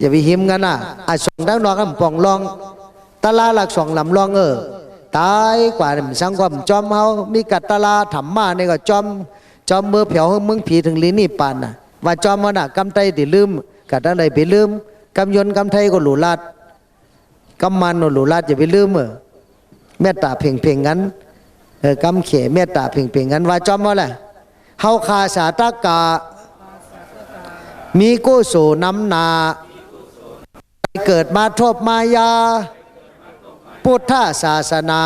อย่าไปหิมกันน่ะอะสองดังนอกกันป่องลองตลาหลักสองลำลองเออตายกว่ามันสังความจอมเฮามีกัดตลาถำมานี่ก็จอมจอมเมื่อเผียวมึงผีถึงลิ้นนี่ปานน่ะว่าจอมมันน่ะกำไตติลืมกัดอะไรไปลืมกำยน์กำไทยก็หลูลาดกำมันก็หลูลาดอย่าไปลืมเออเมตตาเพ่งเพ่งงั้นเออกำเขเมตตาเพ่งเพ่งงั้นว่าจอมว่าแหละเฮาคาสาตากามีกุโสน้ำนา เกิดมาทบมายา พุทธศาสนา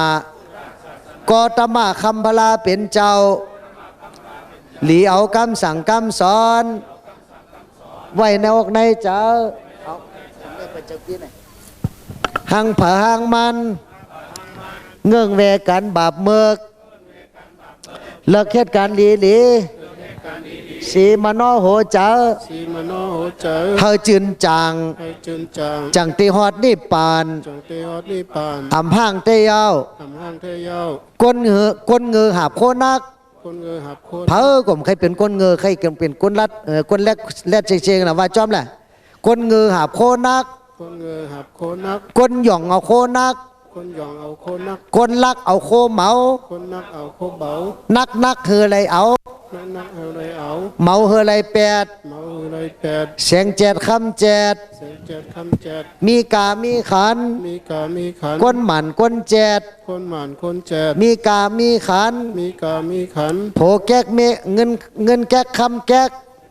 กอตมะคำพลาเป็นเจ้า หลีเอาคำสั่งคำสอน ไว้ในอกในเจ้าหังผาหังมัน เงื่องแวกันบาปเมือกเลิกเหตุการณ์ลีหลี สีมโนโหเจ้าสีมโนโหเจอเฮาจืนจางให้จุนจางจังติฮอดนี่ปานจงเตฮอดนิพพานอำห้างเตยาวทำห้างเทเย้าก้นเหือก้นเงือหาบโคนักคนเงยหับโคตรเผอผมใครเป็นก้นเงือใครเป็นก้นรัดเออก้นแรกแรกเชงๆนะว่าจอมแหละก้นเงือหาบโคนักคนเงยหับโคนักก้นหย่องเอาโคนักคนหยองเอาโคนักก้นลักเอาโคเหมาคนนักเอาโคเบานักนักเฮืออะไรเอานักนัก เอาเลยเอาเหมาเฮืออะไรแปดเมาเลยแปดเสียงแจดคำแจดเสียงเจ็ดคำเจ็ดมีกามีขันมีกามีขันก้นหมันก้นแจดคนหมานคนเจ็ดมีกามีขันมีกามีขันโผแก๊กเมเงินเงินแก๊กคำแก๊ก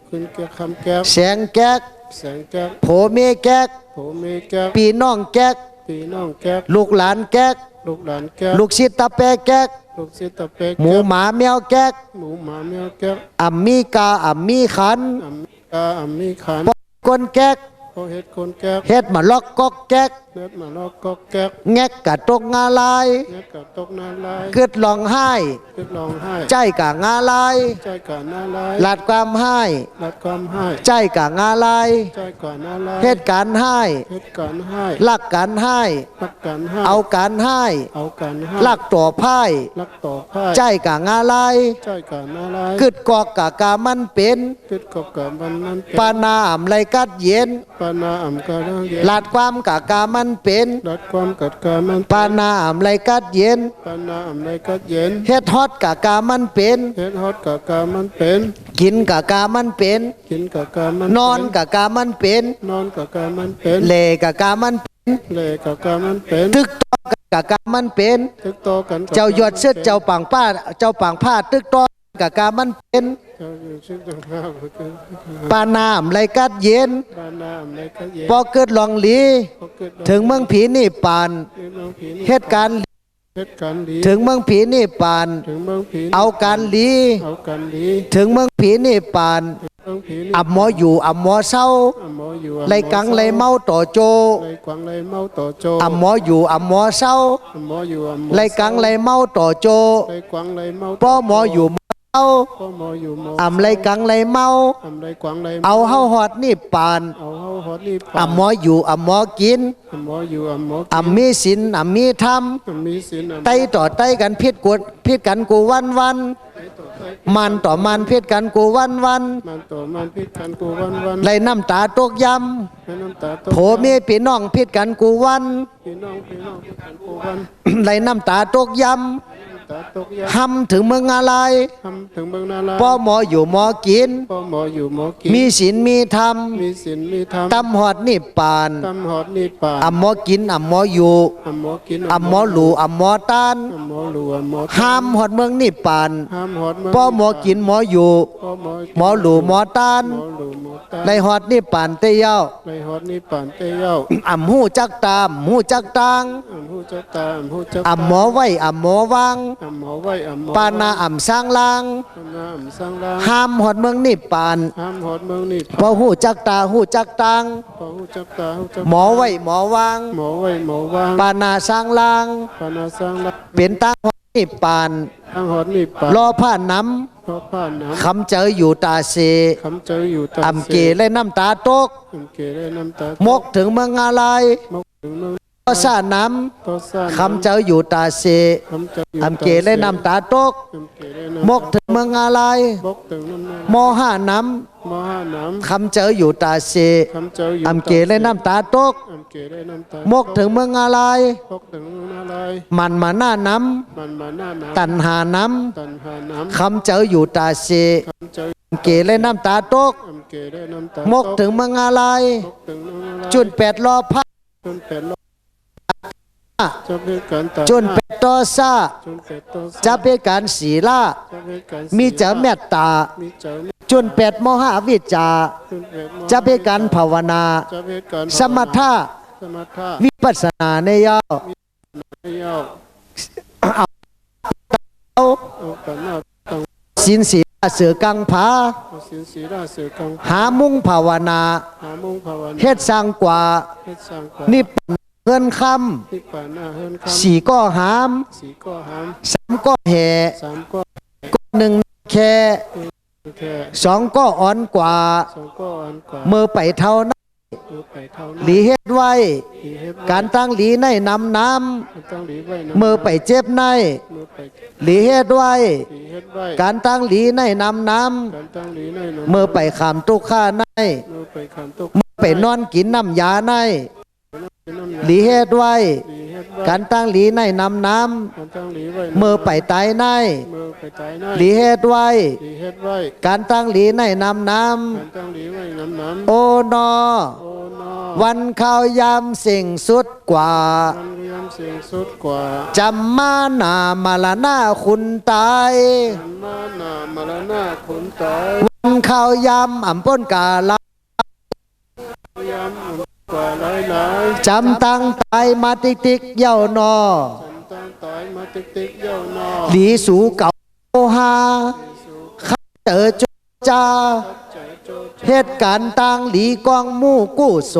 ขึ้นแก้คำแก้วเสียงแก๊กแสงแก้วโผเมแก๊กโผเมแก้วปีน้องแก๊กปีน้องแก้วลูกหลานแก๊กลูกหลานแก้วลูกชิดตาแปะแก๊ก ลูกศิษย์ตะเป็กหมูแก้วหมาแมวแก๊กหมูหมาแมวแก้วอัมมีกาอัมมีขันอัมกาอัมมีขันก้นแก๊กเขาเฮ็ดคนแก้วเฮ็ดมาล็อกก๊อกแก๊ก เน็ดมาลอกก็แก้วแงกกะตกงาลายเน็ดกับตกหน้าลายเกิดลองไห้ขึ้นร้องไห้ใจกะงาลายใจก่อนหน้าลายหลัดความให้รัดความให้ใจกะงาลายใจก่อนหน้าลายเหตุการณ์ให้เฮ็ดการให้ลักการให้รักการให้เอาการให้เอาการให้ลักตัวไพ่รักต่อไพ่ใจกะงาลายใจก่อนหน้าลายกึดกอกกะกามันเป็นคิดกับการบันนั้นเป็นปานาอำไรกัดเย็นปานาอ่ำกาดังเย็นหลัดความกะกามันเป็นรัดความกัดการมันปานาอำไรกัดเย็นปานาอ่ำไรกัดเย็นเฮ็ดฮอดกะกามันเป็นเฮ็ดฮอดกับการมันเป็น กินกะกามันเป็นกินกับการมันนอนกะกามันเป็นนอนกับการมันเป็นเลกะกามันเป็นเล่กับการมันเป็นตึกตอกกะกามันเป็นทึกโตกันกับเจ้าหยดเสื้อเจ้าปังป้าเจ้าปังผ้าตึกตอ กกะกามันเป็นเจ้าอยู่ชื่อจังหวะก็คือปานามไรกัดเย็นปานาอ่ำไรกัดเย็นพอเกิดลองหลีพอเกิดถึงเมืองผีนี่ปานเฮ็ดเมืองผีนี่เหตุการณ์เฮ็ดการดีถึงเมืองผีนี่ปานถึงเมืองผีนี่เอาการหลีเอากันดีถึงเมืองผีนี่ปานเมืองผีนี่อับหมออยู่อับหมอเศร้าอ่ำหมออยู่ไรกังไรเมาต่อโจไรกวางไรเมาต่อโจอับหมออยู่อับหมอเศร้าอ่ำหมออยู่อ่ำหมอไรกังไรเมาต่อโจไรกวางไรเมาป้อหมออยู่ หมอเศร้าพ่อหมออยู่หมออ่ำไรกังไรเมาอ่ำไรกวางไรเอาเฮาหอดนี่ปานเอาเฮาฮอดนี่อ่ำหมออยู่อ่ำหมอกินอ่ำหมออยู่อ่ำหมออ่ำมีศีลอ่ำมีธรรมอ่ำมีศีลอ่ำไตต่อไตกันพิษกดพิษกันกูวันวันมันต่อมันพิษกันกูวันวันมันต่อมันพิษกันกูวันวันไรน้ำตาตกยให้น้ำตาตำโผมีพี่น้องพิษกันกูวันพี่น้องพี่น้องพิษกันกูวันไรน้ำตาตกยน้ำตาตกยาำหำถึงเมืองอะไรทำ ถึงเมืองนาลาป้อหมออยู่หมอกิน พ่อหมออยู่หมอกิน มีศีลมีธรรม มีศีลมีธรรมตำหอดนี่ปานตำหอดนี่ป่าอ่ำหมอกินอ่ำหมออยู่อ่ำหมอกินอ่ำหมอหลูอ่ำหมอตานอ่ำหมอหลวงหมอห้ามหอดเมืองนี่ปานห้ามหอดเมืองป้อหมอกินหมออยู่พ่อหมอหมอหลูหมอตานหมอหลวงหมอตาไรหอดนี่ปานเตยาในหอดนี่ป่านเตยเย้าอ่ำหูจักตามหูจักตางอ่ำผู้เจ้าตาอ่ำผู้เจ้าอ่ำหมอไว้อ่ำหมอวางอ่ำหมอไว้อ่ำหมอปานาอ่ำสร้างลางปานาอ่ำสร้างร่างห้ามหอดเมืองนี่ปานห้ามหอดเมืองนี่พอหูจักตาหูจักตางพอผู้เจ้าตาผู้เจ้าหมอไว้หมอวางหมอไว้หมอวางปานาสร้างลางปานาสร้างร่างเป็นตางหอดนี่ปานทางหอดนี่ป่านรอผ้าน้เพราะผ่านน้ำคำเจออยู่ตาเสำคำเจออยู่ตาอ่ำเกและน้ำตาตกอำเกได้น้ำตามกถึงเมืองอะไรมกถึงเมือง ก็สาน้โตซ่าำคำเจ้าอยู่ตาเซคำเจ้าอยู่อำเกเลยนำตาตกอำเกเลยนำมกถึงเมืองอะไรบกถึงนั่นนะมอห้าน้มห้าน้ำคำเจ้าอยู่ตาเซำคำเจ้าอยู่อำเกเลยน้ำตาตกอำเกเลยน้ำตามกถึงเมืองอะไรบกถึงนั่นอะไรมันมาหน้าน้มันมาหน้าน้ำตันหาน้ำตันหาน้ำคำเจ้าอยู่ตาเซำคำเจ้าอำเกเลยน้ำตาตกอำเกเลยน้ำตามกถึงเมืองอะไรมกถึงนั่นอะไรจุนแปดรอพระ จนเป็ดลจะเป็นการตัดจุนแปดตอซาจนเป็ดโตซ่าจะเป็นการศีลาจะเป็นการมีเจ้าเมตตามีเจ้าจุนแปดมหาวิจาจนเป็ดมจะเป็นการภาวนาจะเป็นการสมถะสมถะวิปัสสนาในยาวไม่ยาวเอาเอากันหน้าตั้งสินศีลเสือกังผาเอาสินสีราเสือกังหามุ่งภาวนาหามุงภาวนา เฮ็ดสร้างกว่าเฮ็ดสร้างกว่านิพ พานเงินคนิพพานหน้าเฮิรนำคำสี่ก็หามสีก็หามสามก็แห่สามก็ก็หนึ่งแค่แค่สองก็อ่อนกว่าสองก็อันกว่าเมื่อไปเท่านั้นมือไปเท่าหลีเฮ็ดไว้หลีเฮ็ดการตั้งหลีในนำน้มันต้องหลีไว้นะำเมื่อไปเจ็บในมือไปหลีเฮ็ดไว้หลีเฮ็ดไว้ การตั้งหลีในนำน้การตั้งหลีในนะำเมื่อไปขามตุกข้าในมือไปคำตกเมื่อไปนอนกินน้ำยาในน้ำยา หลีเฮ็ดไว้หลีเฮ็ดไว้ การตั้งหลีในนำน้การตั้งหลีไว้ำเมื่อไปตายในมือไปตายในหลีเฮ็ดไว้หลีเฮ็ดไว้ การตั้งหลีในนำน้การตั้งหลีไว้น้ำน้ำโอนอำโอ้นอ วันข้าวยามสิ่งสุดกว่ามันเรียมเสียงสุดกว่าจำมาหนามาละหน้าคุณตายมันมาหน้ามรณะขุนตายวันข้าวยามอ่ำป้นกาลายาม กว่าหลายหลายจำตั้งตายมาติ๊กติ๊กเย้านอฉันตั้งตายมาติ๊กติ๊กเย้านอหลีสูเก่าโอฮาข้าเจอจุจาใจโจดเหตุการณ์ต่างหลีกองมู่กู้โซ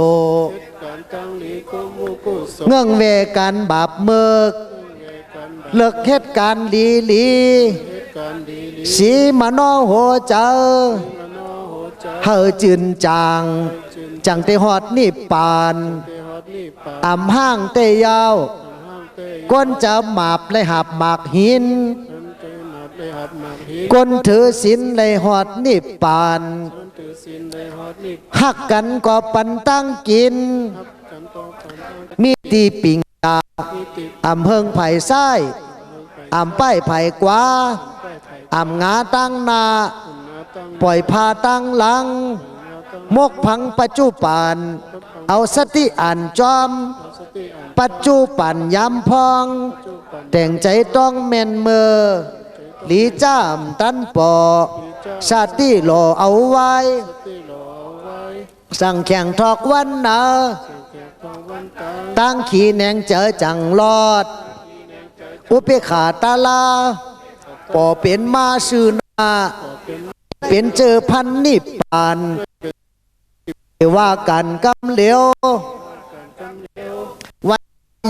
เหตุการณ์ตั้งหลีกุมูกุศลเงื่องเวกันบาปเมิกเวกันแบบเลิกเหตุการณ์หลีหลีเหตุการณ์ดีดีสีมานอโหเจอมโนโหใจเฮอจืนจาง จึงจังเตหอดนี่ปานเตฮอดนี่ป่าอ่ำห้างเตยาวห้างเตยก้นจะหมาบเลยหับหมากหินอันเตหนับเลยหับหมากหิน ก้นถือศีลเลยหอดนี่ปานอันถือศีลเลยฮอดนี่หักกันก็ปันตั้งกินครับกันต่อกันตั้งมีตีปิงตาที่ติดอ่ำเพิงไผ่ไส้ายอ่ำป้ายไผ่กว่าไปไทยอ่ำงาตั้งหนาคุณนาตั้งปล่อยพาตั้งหลังนาตั้ง มกพังปัจจุบันเอาสติอ่านจอม ปัจจุบันย้ำพอง แต่งใจต้องเมนเมอหลีจ้ามตันปอชาติโลเอาไว้ สั่งแข่งทอกวันนาสังเกตทองวันตาตั้งขีแหนงเจอจังรอด อุเปขาตาลาปอเป็นมาชื่อนาเป็นเจอพันนิพพาน ว่ากันกำเหลียววัน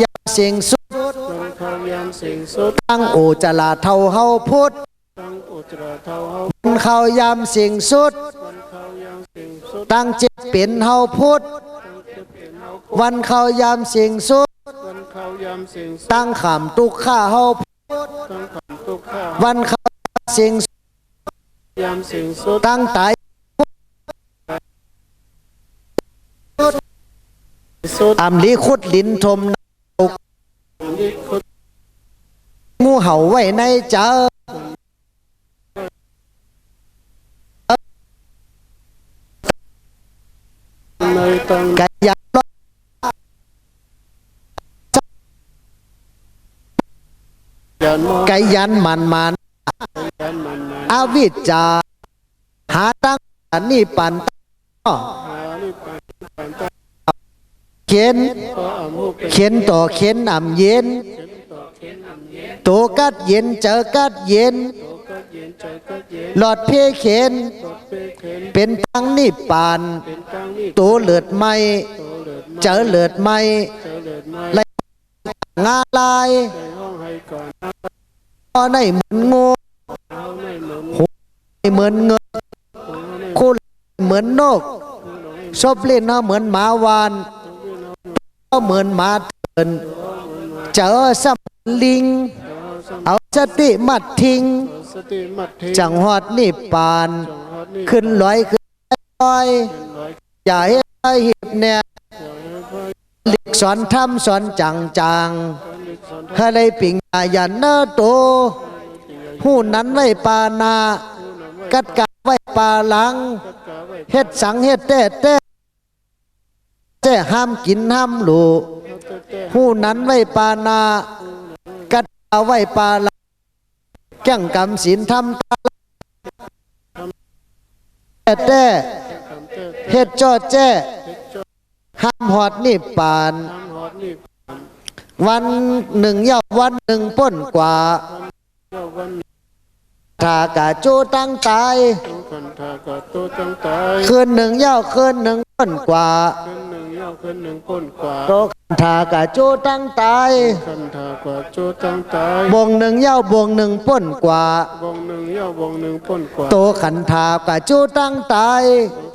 ยาเสียงสุดจนเขายามสิ่งสุดตั้งโอจลาเท่าเฮาพุทธวันเขายามเสียงสุดวันเขายามสิ่งสุด ตั้งเจ็บเป็นเฮาพุทธวันเขายามเสียงสุดวันเขายามสิ่งสุด ตั้งขามตุกข้าเฮาพุทธตั้งขันตุกข้าวันเขาเสียงสุดยามสิ่งสุดตั้งตาย สุดอำลีขุดลินทมนี่คุดงูเห่าไว้ในเจอในตั้งกะยันยันมอกะยันมันมันยันมันมาอวิจาหาตั้งนนี้ปันต เข็น เขียนต่อเขียนอ่ำเย็น โตกัดเย็นเจอกัดเย็น หลอดเพเข็น เป็นเป็นตั้งนี่ปาน โตเลือดไม่เจอเลือดไม่ไล่งาลายในองให้ก่อนพอในเหมือนงูเอาในหนุนเหมือนเงินคู่เหมือนนกชอบเล่นเนาะเหมือนหมาวาน เหมือนหมานเจอสัมลิง เอาสติมัดทิ้งสติมัดเทจังหวัดนิพพานจังหวัดนี้ขึ้นลอยขึ้นลอยเป็นร้อยอย่าให้ไอ้หิบเนี่ยอย่าให้พระลิกสอนทำสอนจังจังนิสอนให้ได้ปิงอายันเนอโตหูนั้นไว้ปานา กัดกาไว้ปาหลังกัดกาไว้เฮ็ดสังเฮ็ดเต้เต้ เต้ห้ามกินห้ามหลูเขาเต้นั้นไว้ปานา กัดกาไว้ปาลังแก่งกำศีลทำตาเต้เต้ทำเต้เฮ็ดจอแจ้ห้ามหอดนิพปาน วันหนึ่งเย้าวันหนึ่งป้นกว่าเจ้าวันถ้ากะโจตั้งตายต้องกันทากะโตตั้งตายคืนหนึ่งเย้าคืนหนึ่งป้นกว่า ขึ้นหนึ่งย่อขึ้นหนึ่งก้นกว่าโตถ้ากะโจตั้งตายคันทากว่าโจตั้งตายบวงหนึ่งเย้าบวงหนึ่งป้นกว่าวงหนึ่งย่อวงหนึ่งก้นกว่าโตขันทากะโจตั้งตาย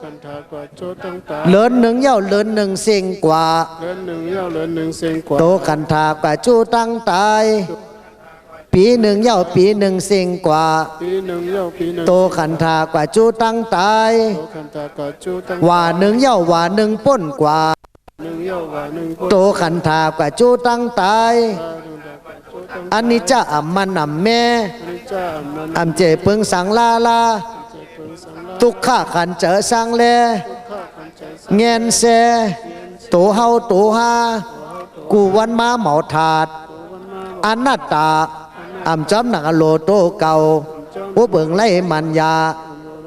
คันทากว่าโจตั้งตายเหลินหนึ่งเย้าเหลินหนึ่งเสียงกว่าเลือนหนึ่งย่อเลือนหนึ่งเซงกว่าโตขันทากะโจตั้งตายปีหนึ่งเย้าปีหนึ่งเสียงกว่าปีหนึ่งย่อปีหนึ่งโตขันทากะโจตั้งตายโตคันทากว่าโจตั้งว่าหนึ่งเย้าว่าหนึ่งป้นกว่า โตขันทากะโจตั้งตายโจตั้งอันนี้จะอ่ำมันอ่ำแม่อนิจจามันอ่ำเจเปิงสังลาลาเจ็บเป็นสังลาทุกข้าขันเจอสังแลข้าขันใจสัเงียนแซโตเฮาโตฮากูวันมาเหมาถาดวันมาอนัตตาอ่ำจอมหนังอโลโตเก่าผู้เบิ่งไล่มันยา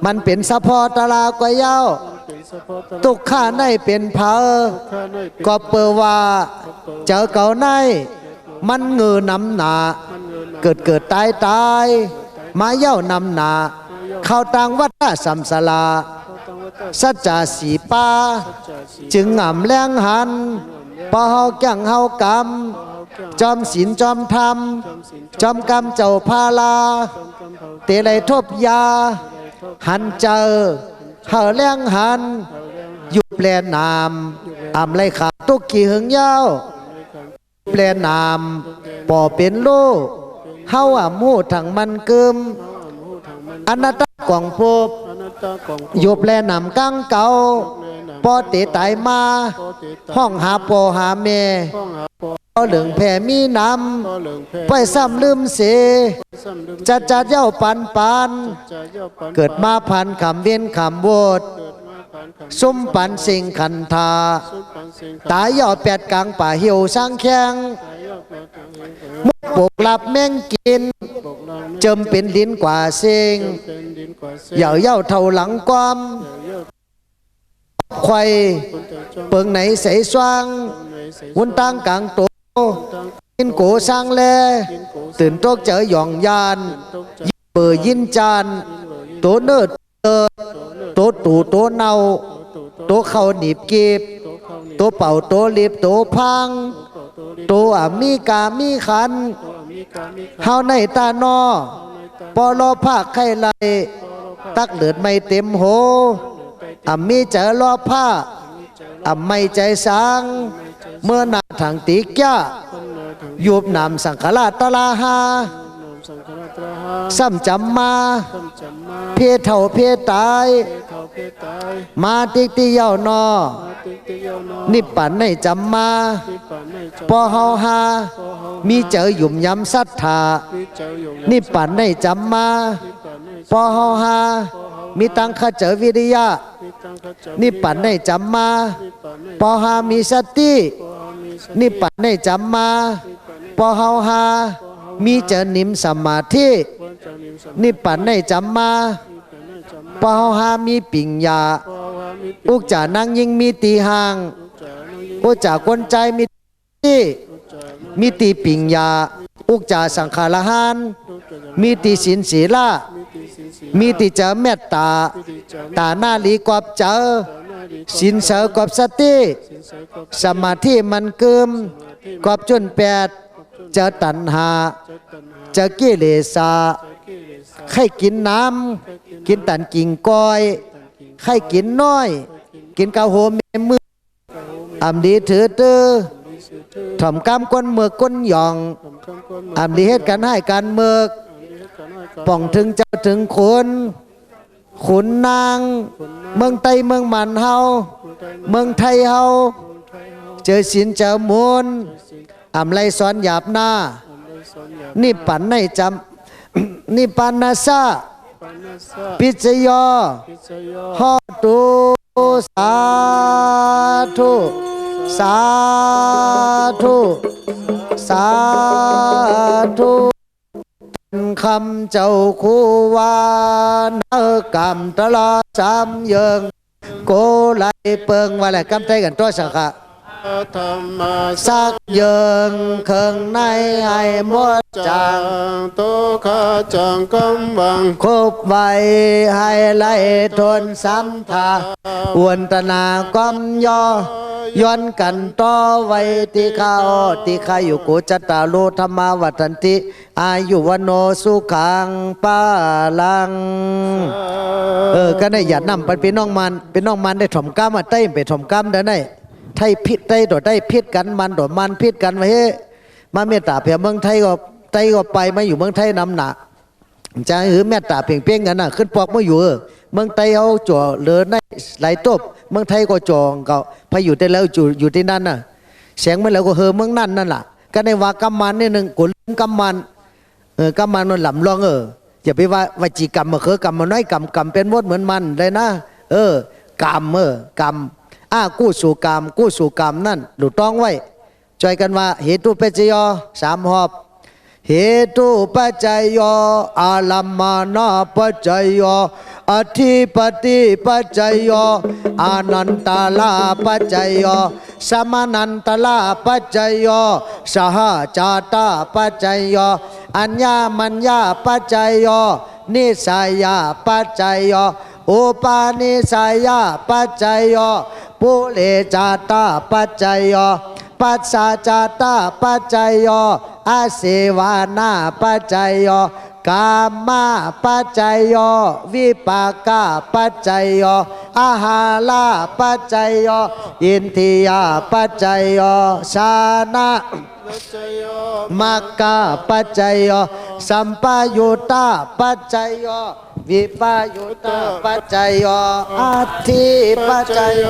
มันเป็นสะพอตะลากว่าเย้าเป็นสะโพก ตะทุกข้าในเป็นเผาข้าน้อยเป็นก็เปอว่า เจอเก่าใน มันเงือนำหนามันเงินเกิดเกิดตายตายมาเย้านำหนา เข้าตังวัดสัมสลาเขาต้องว่าตาสัจจาสีป้าจ่าสีจึงอ่ำแรงหันปะเฮาแก่งเฮากรรมเขาแก้วจอมศีลจอมธรรมจำสินจอมกรรมเจ้าพาลาจำกำเขาเตไลทบยา หันเจอ เฮาแรงหันอยู่แปลนามอ่ำไรขาตุกกี่หึงยาวแปลนามป่อเป็นโลเฮาอ่ำหูถังมันเกิมอนาตกองพบอยู่แปลนามกังเก่าปอเตตายมา ห้องหาปอหาแม่ เอาเหลืองแผ่มีน้ก็เหลืองแพำไปซ้ำลืมเสซ้ำลืมจัดจัดเย้าปันปันจะย่อปันเกิดมาพันคำเวียนคำโวดเกิดมาผ่านคำซุ่มปันสิงขันธาสุปปันเสียงตายย่อแปดกลางป่าเหี่ยวสร้างแข้งตายย่อปันทางเองมุกปกหลับแม่งกินบอกเราไม่เจิมเป็นลิ้นกว่าเสิงเป็นดินกว่าเส้นเหย่าเย้าเท่าหลังความย่อควายคนแต่จอมเปิงไหนใสสว่างในใส่วุนตั้งกลางโตตั้ งกินโกสร้างแลตื่นตกเจอหย่องยานตกใจเปิดยินจานโตเนิดเติดโตตูโตเนาโตเข้าหนีบกีบโตเข้เป่าโตลิบโตพังโตอามีกามีขันเมริกามีเฮาในตานอปอลอภาคไข่ไหลตักเหลือดไม่เต็มโหอามีเจอลอผ้าอาไม่ใจสาง เมื่อหนาทางติกยะคนนาทางยูบนำสังขลาตลาหานามสังฆราตราหาซ้ำจำมาคำจำมาเพศเท่าเพศตายเพเท่าเพตาย มาติกติเยาวนอมาติติยาวนอนิปปันในจำมาที่ป่านไม่จปอเฮาหาพอเฮามีเจอหยุ่มย้ำศรัทธามีเจ้าอยู่นิปปันในจำมาที่ป่านไม่ปอเฮาหา มีตังคเจอวิริยะมีตั้งขจนิปปันในจำมาที่ป่านไม่ปอหามีสติพอเฮามีส นิปปันในจำมมาปอเฮาหามีเจนิมสมาธินิมสมนิปปันในจำมมาปอเฮาหามีปิญญาอุกจานังยิงมีตีหางอุกจากคนใจมีที่มีตีปิญญาอุกจาสังขารหานมีตีสินศีละมีตีสินสีมีตีเจอเมตตาตาหน้าลีกอบเจอ สินเสอกอบสติสินใสก็สมาธิมันเกิมกอบจนแปดเจอตัณหาจะตัณหาเจอกิเลสาจะกิเลสใครกินน้ำกินตันกิ่งก้อยใครกินน้อย กินกะโหเมมืออำดีถือเตอสิทธิถ่อมกำก้นเมือกก้นหยองทำคำก้นอำลีเหตุกันให้การเมือกอันนี้กันให้กันป่องถึงเจ้าถึงขุน ขุนนาง เมืองไตเมืองมันเฮาเมืองไทยเฮาเจอสินเจอมูลสิอำไรสอนหยาบหน้า นี่ปันในจำนี่ปันนาซาปานาสะปิจยอพิจยฮอตุสาธุสาธุสาธุ คำเจ้าคู่วานกรรมตลอดสามเยิงโกไหลเปิงว่าแหละกำใจกันตัวสักะ ธรรมะสักเยิงเคิงในให้หมดจาจังงตุขาจังกำวังคบไว้ให้ไล่ทนสัมทาอวนตนากอมยอย้อนกันต่อไว้ติคาโอติคาอยู่กุจตตาโลธรรมาวัฏันติ อายุวันโนสุขังปาลัง เออก็ได้อย่านำไปเป็นน้องมันเป็นน้องมันได้ถ่อมกล้ามมาใต้ไปถ่อมกล้ามได้ ไทยพิษไต้โดดได้พิษกันมันโดดมันพิษกันไว้เฮ้มาเมตตาเพียเมืองไทยก็ไทยก็ไปมาอยู่เมืองไทยนำหนักจะหือแม่ตาเพียงเพียงกันน่ะขึ้นปอกมาอยู่เมืองไทยเขาจ่อเหลือในหลายตบเมืองไทยก็จองก็พาอยู่ได้แล้วอยู่อยู่ที่นั่นน่ะเสียงมันแล้วก็เฮอเมืองนั่นนั่นล่ะก็ในว่ากำมันนี่หนึ่งกุลกำมันเออกำมันมันหลำลองเอออย่าไปว่าวจีกรรมมาเคอกรรมมาน้อยกรรมกรรมเป็นมดเหมือนมันเลยนะ เออกรรมเออกรรม อ้ากู้สู่กรรมกู้สู่กรรมนั่นหลุดต้องไว้ช่วยกันว่าเหตุปัจจยอสามหอบเหตุปัจจัยโยอาลัมมานาปัจจัยโยอธิปติปัจจัยโยอานันตาลาปัจจัยโยสมานันตลาปัจจัยโยสหจาตาปัจจัยโยอัญญามัญญาปัจจัยโยนิสายาปัจจัยโยอุปาณิสายาปัจจัยโย ปุเลจาตาปัจจัยโยปัสสาจาตาปัจจัยโยอาเสวานาปัจจัยโยกามาปัจจัยโยวิปากาปัจจัยโยอาหาลาปัจจัยโยอินทิยาปัจจัยโยชานะปัจจโยมักกะปัจจัยโยสัมปยุตตาปัจจัย โยวิปายุตตาปัจจัยโยอัตถิปัจจัยโ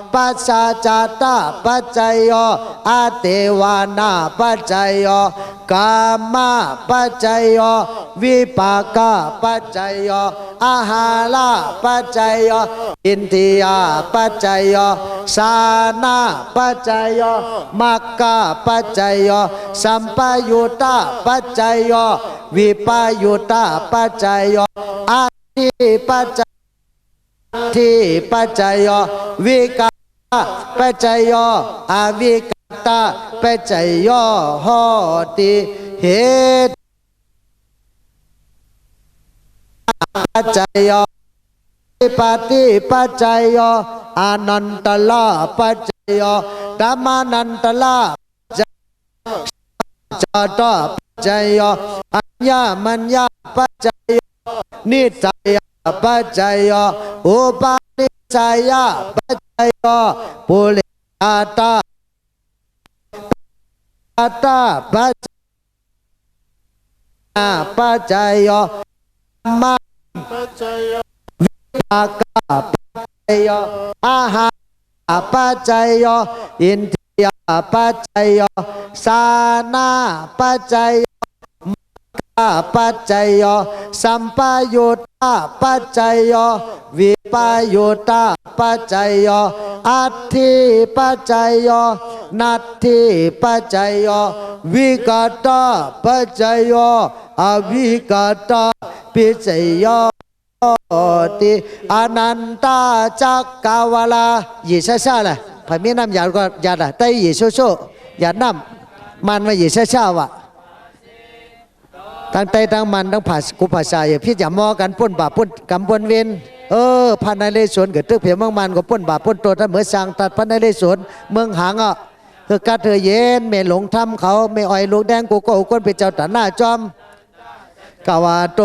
ปัสสาจาตาปัจจโยอาเตวานาปัจจโยกามาปัจจโยวิปากาปัจจโยอาหาลาปัจจโยอินทิยาปัจจยโยสานาปัจจยโยมักกะปัจจยโยสัมปยุตตาปัจจยโยวิปายุตตาปัจจยโยอาทิปัจจทิปัจจยโยวิกา ปัจจยยอาวิกตาปัจจยโยโหติเหตุปัจจยโยปฏิปัจจัยโยอานันตลาปัจจัยโยธรรมานันตลาปัจจัยจาตปัจจัยยอัญญามัญญาปัจจัยโยนิสัยปัจจัยอุปาณิสัยปัจจัยยออาตาปัจจัยปัจจัยโยมา จจโยอากาปัจจโยอาหา ปัจจโยสัมปยุตตาปัจจโยวิปายุตตาปัจจโยอัตถิปัจจโยนัตถิปัจจโยวิกาตาปัจจโยอวิกาตาปิจโยติอนันตาจักกาวลาหยีซ่าซ่าละพมีน้ำยาก็ยาละแต่หยีโซโซยาน้ำมันมายีซ่าซ่าวะ ทั้งไตทั้งมันทั้งภาษากุภาษาอย่าพี่จะมอกันป้นบาปป้นกำปนเวนเออพันในเลสวนเกิดตึกเพียงมังมันก็ป้นบาปป้นตัวท่านเหมือนสร้างตัดพันในเลสวนเมืองหางอะคือกาเธอเย็นไม่หลงทำเขาไม่อ่อยลูกแดงกูก็อุกนเป็นเจ้าตาหน้าจอม กวาโต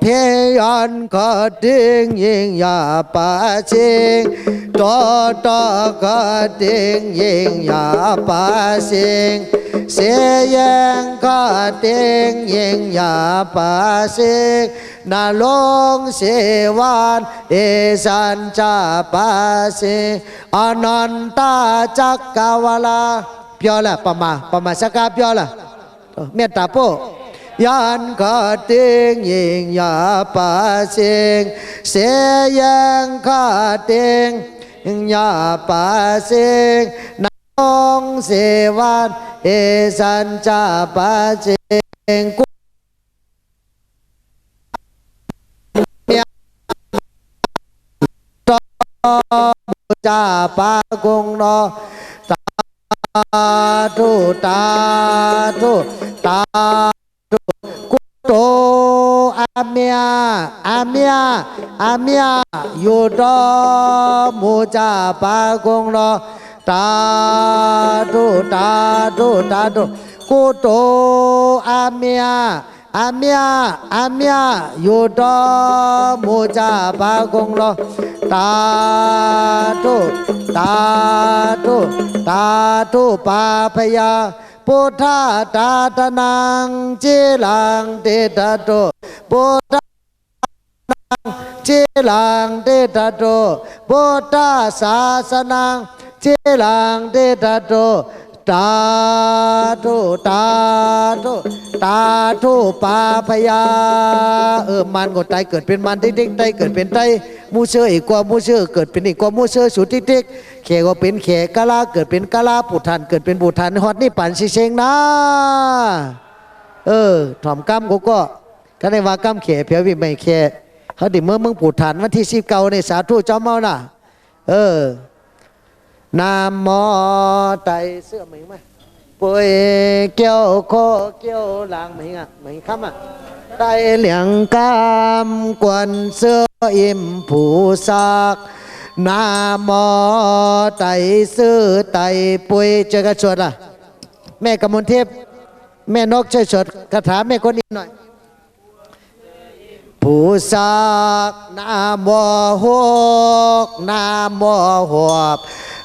เพยันก็ดิ้งยิงยาปาชิงตอตอก็ดิ้งยิงยาปาชิงเสียงก็ดิ้งยิงยาปาชิงนาลงเสวานเอสันจาปาชิงอนันตาจักกาวาลาเปียวละประมาประมาสกาเปียวละเมตตาโป ยันก็ติงยิงยาปาเสิงเสียยังก็ติงยิงยาปาเสิงนองเสวันเอสันจาปาเสิงกุบูจาปากงนอตาธุตาธุตา ယအမြအမြယူတော်မူကြပါကုန်တော်တာတုတာတုတာတုကိုတောအမြအမြအမြယူတော်မူကြပါကုန်တော်တာတုတာတုတာတုပါဖယား ยอาเมียอาเมียอยู่ดอมูจาปากงรอตาตุ ตาตุตาตุปาพยาพุทธาตาตนังจิลังเตตะโตพุทธานังจิลังเตตะโตพุทธาธุตาธุปาพยา เออมันก็ตเกิดเป็นมันติ๊กๆตายเกิดเป็นไตมูเชื่ออีกกว่ามูเชื่อเกิดเป็นอีกกว่ามูเชื่อสุดติ๊กๆเขก็เป็นเขกะลาเกิดเป็นกะลาปุถันเกิดเป็นบุถันฮอดนี่ปั่นสิเชงนะเออถ่อมกำกูก็ก็ได้ว่ากำเขเพียววิไม่เขเขาดิเมื่อมึงปุถันวันที่สิบเก้าในสาธุเจ้าเมาน่ะ เออ นามมอไตเสื้อไหมไหมป่วยเกี่ยวโคเกี่ยวหลางไหมอะไหมคำอะไตเหลียงกามกวนเสื้ออิ่มผู้ซักนามอไตซื้อไตปุยเจอกระชวดล่ะ แม่กมลเทพ แม่นกช่วยสวดคาถาแม่คนนี้หน่อยผู้สักนามอหกนามอหวบ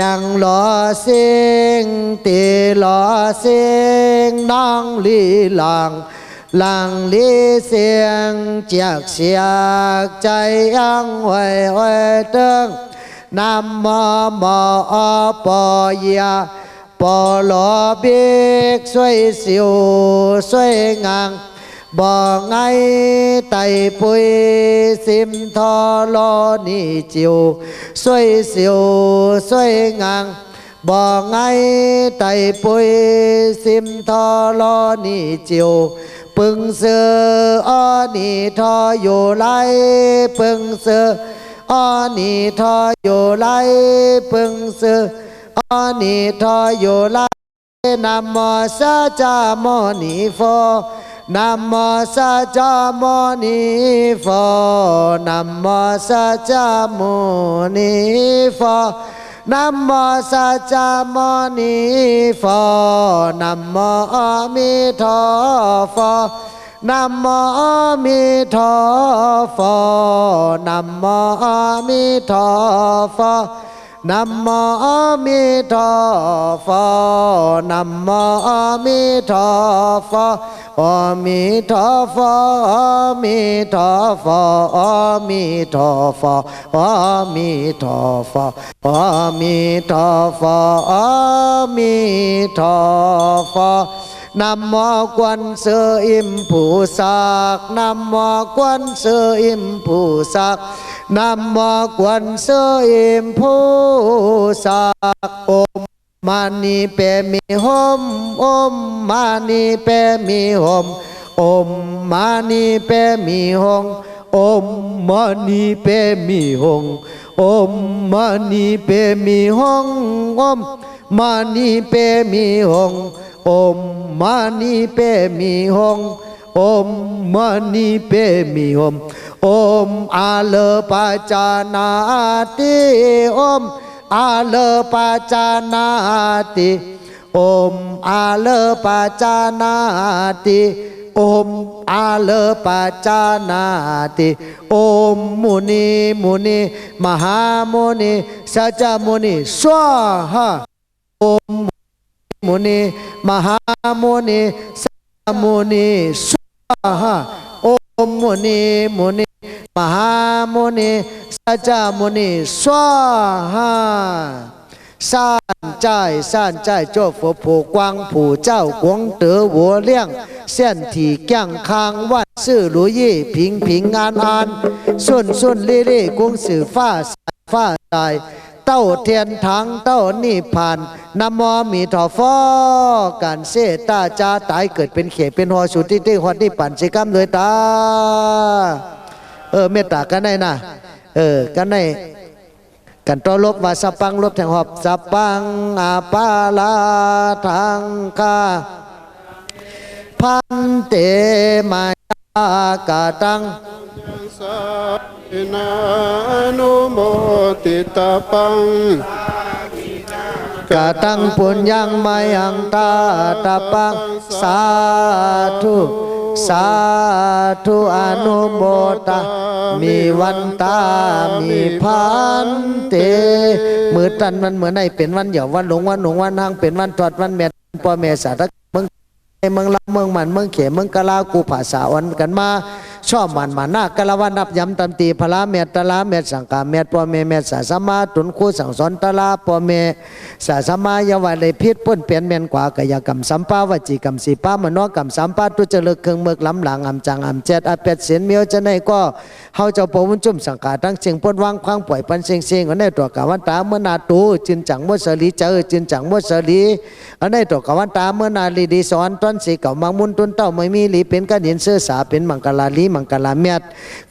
างเจตอวามจ้าล้อวัดต่อเจ้าข้อวัดต่อหลอกแก้ววัดต่อหลอกแก้ววัดต่อซ้ำพอเตียงไติงนำมอมอปอยาปอหลอเบกสวยสิวสวยงางบอกไตปุยสิมทอลอนี่จิวสวยสิวสวยงางบอกไงไตปุยสิมทอลอนี่จิวปึงเสืออ้อนี่ทออยู่ไรปึงเสืออ้อนี่ทออยู่ไรปึงเสืออานิทอโยลานะโมสัจจโมนีโมสัจจโมนีโฟนะโมสัจจโมนีโฟนะโมสัจจโมนีโฟนะโมอามอโฟนะโมอามิทอโฟนะโมอามิทอโฟนัมโมมิทอฟอนัมโมมิทอฟออามิท อฟออามิทอฟออามิทอฟออามิทอฟออามิทอฟออามิทอฟอ Nam mô Quan Sư Im Phụ Sạc Nam mô Quan Sư Im Phụ Sạc Nam mô Quan Sư Im Phụ Sạc Om Mani Pe Mi Hom Om Mani Pe Mi Hom Om Mani Pe Mi Hom Om Mani Pe Mi Hom Om Mani Pe Mi Hom Om Mani Pe Mi Hom อมมานีเปมีหงอมมานีเปมีหงอมอาเลปะจานาติอมอาเลปะจานาติอมอาเลปะจานาติอมอาเลปะจานาติอมมุนีมุนีมหามุนีสัจมุนีสวาหาอม मुनि महामुनि मुनि स्वाहा ओम मुनि मुनि महामुनि सचा मुनि स्वाहा ซ่านจ่ายซ่านจ่โจ้ฝูผูกวางผูเจ้ากวงเต๋อหัวเลี้ยงเส้นถี่แก้งคางวันซื่อหลุยผิงผิงงานอานส่วนส่วนเล่เล่กวงสื่อฟ้าสายฟ้าสา เต้าเทียนถังเต้านิพพานนำมอมีถอฟอการเสตาจาตายเกิดเป็นเขเป็นหอสุติติหอดนิพพานสิกรรมเลยตา เออเมตตากันได้นะเออกันได้กันตอลบว่าสปังลบแทงหอบสปังอาปาลาทางกาพันเตมายากาตัง สานานุโมติตาปังกะตังปุญญังมายังตาตาปังสาธุสาธุอนุโมตามีวันตา มีพันเต มือตันมันเหมือนไอเป็นวันเหยาวันหลงวันหลงวันหางเป็นวันตรวจวันแม่พ่อแม่สาธมึง เมืองลำเมืองมันเมืองเขเมืองกะลากูภาษาวันกันมาชอบมันมาหน้ากะละวันนับยำตันตีพลาเมตตะลาเมตสังกาเมตพ่อแม่เมตสาสมาตุนคู่สั่งสอนตะลาพ่อแม่สาสมายาวาเลยพิษพ้นเปลี่ยนเมียนกว่ากายกรรมสัมปาวจีกรรมสีป้ามโนกรรมสัมปาตุเจริญเครื่องเมือกล้ำหลังอำจังอำเจ็ดอาเป็ดเสียนเมียวจะในก็เฮาเจ้าปวุนจุ่มสังกาตั้งเสียงพ้นวางควางปล่อยปันเสียงเสียงอันในตัวกาวันตาเมื่อนาตูจินจังมวสลีเจอจินจังมวสลีอันในตัวกาวันตาเมื่อนาลีดีสอนต้นสีเก่ามังมุนตุนเต้าไม่มีหลีเป็นกันเห็นเสื้อสาเป็นมังกลาลีมังกลาเมียด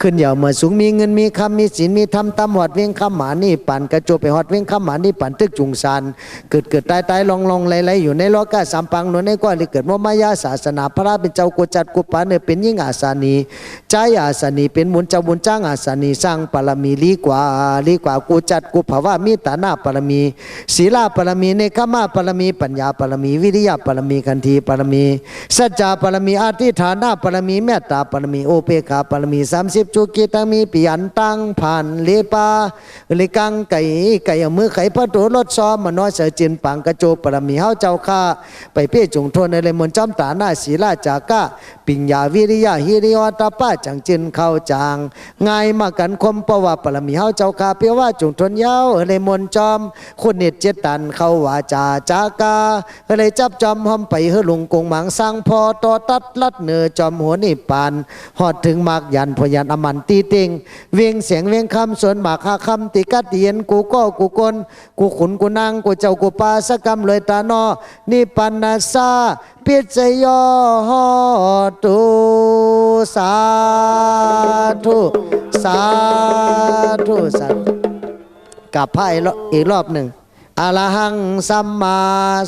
ขึ้นเหยาเมื่อสูงมีเงินมีคำมีศีลมีธรรมตำหอดเวียงคำหมานี่ปั่นกระโจไปหอดเวียงคำหมานี่ปั่นตึกจุงซานเกิดเกิดตายตายลองลองไหลไหลอยู่ในโลกาสามปังหนวลในกว่าลิเกิดว่ามายาศาสนาพระเป็นเจ้ากุจัดกุปาเนเป็นยิ่งอาสานีใจอาสานีเป็นมุนเจ้าบุญจ้างอาสนีสร้างปรมีลีกว่าลีกว่ากุจัดกุภาวะมีตานาปรมี ศีลาปรมีเนคขมาปรมี ปัญญาปรมี วิริยะปรมีคันธีปรมีสัจจาปรมีอาธิฐานาปรมีเมตตาปรมีโอเปกาปรมีสามสิบจุกิตังมีปิยันตังผ่านเลปาเลกังไก่ไก่เอามือไข่พระตัวรถซ้อมมน้อยเสจินปังกระโจปรมีเฮาเจ้าข้าไปเพ่จงทนในเลยมนต์จอมตาหน้าศีลาจากะปิญญาวิริยะฮิริยตาป้าจังจินเข้าจางง่ายมากันคมประว่าปรมีเฮาเจ้าข้าเพียว่าจงทนยาวเลยมนจอมคุณเนตเจตันเข้าว่าจาจากาเลยจับจอมหอมไปเฮลุงกงหมังสร้างพอต่อตัดลัดเนือจอมหัวนี่ปานหอดถึงมากยันพยันอมันตีติงเวียงเสียงเวียงคำสวนหมากหาคำติกัดเตียนกูก็กูกนกูขุนกูนางกูเจ้ากูปาสกรรมเลยตานอนี่ปันนาซา พิจยอตุสาธุสาธุสาธุกับพระอีกรอบหนึ่งอรหังสัมมา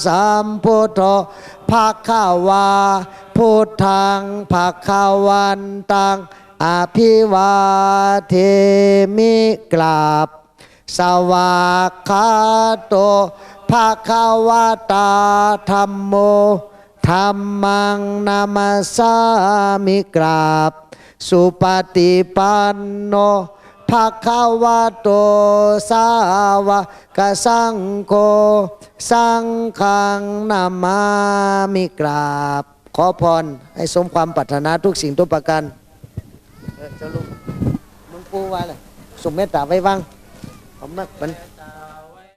สัมพุทโธภาคาวาพุทธังภาคาวันตังอภิวาเทมิกราบ สวากขาโตภาคาวาตาธรรมโม ธรรมังนามาสามิกราบ สุปฏิปันโนภะคะวะโตสาวกะสังโฆสังขังนามามิกราบ ขอพรให้สมความปรารถนาทุกสิ่งทุกประการเจ้าลุงมึงปูว่าเลยส่งเมตตาไว้บ้างผมนักมัน